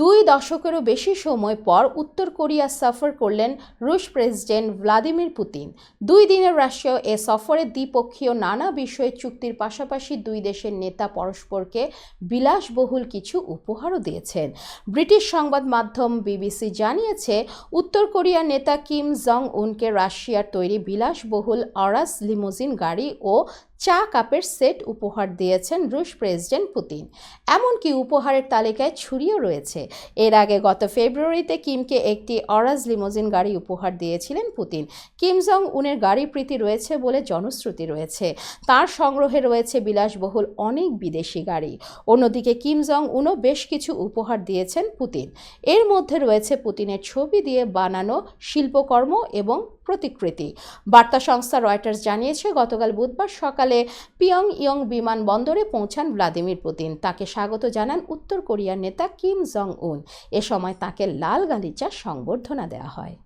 দুই দশকেরও বেশি সময় পর উত্তর কোরিয়া সফর করলেন রুশ প্রেসিডেন্ট ভ্লাদিমির পুতিন। দুই দিনের রাশিয়াও এ সফরে দ্বিপক্ষীয় নানা বিষয়ে চুক্তির পাশাপাশি দুই দেশের নেতা পরস্পরকে বিলাসবহুল কিছু উপহারও দিয়েছেন। ব্রিটিশ সংবাদ মাধ্যম বিবিসি জানিয়েছে, উত্তর কোরিয়ার নেতা কিম জং উনকে রাশিয়ার তৈরি বিলাসবহুল অরাস লিমোজিন গাড়ি ও চা কাপের সেট উপহার দিয়েছেন রুশ প্রেসিডেন্ট পুতিন। এমনকি উপহারের তালিকায় ছুরিও রয়েছে। এর আগে গত ফেব্রুয়ারিতে কিমকে একটি অরাজ লিমোজিন গাড়ি উপহার দিয়েছিলেন পুতিন। কিম জং উনের গাড়ি প্রীতি রয়েছে বলে জনশ্রুতি রয়েছে। তার সংগ্রহে রয়েছে বিলাসবহুল অনেক বিদেশি গাড়ি। অন্যদিকে কিম জং উনও বেশ কিছু উপহার দিয়েছেন পুতিন। এর মধ্যে রয়েছে পুতিনের ছবি দিয়ে বানানো শিল্পকর্ম এবং প্রতিকৃতি। বার্তা সংস্থা রয়টার্স জানিয়েছে, গতকাল বুধবার সকালে পিয়ং ইয়ং বিমানবন্দরে পৌঁছান ভ্লাদিমির পুতিন। তাকে স্বাগত জানান উত্তর কোরিয়ার নেতা কিম জং উন এ সময় তাকে লাল গালিচার সংবর্ধনা দেওয়া হয়।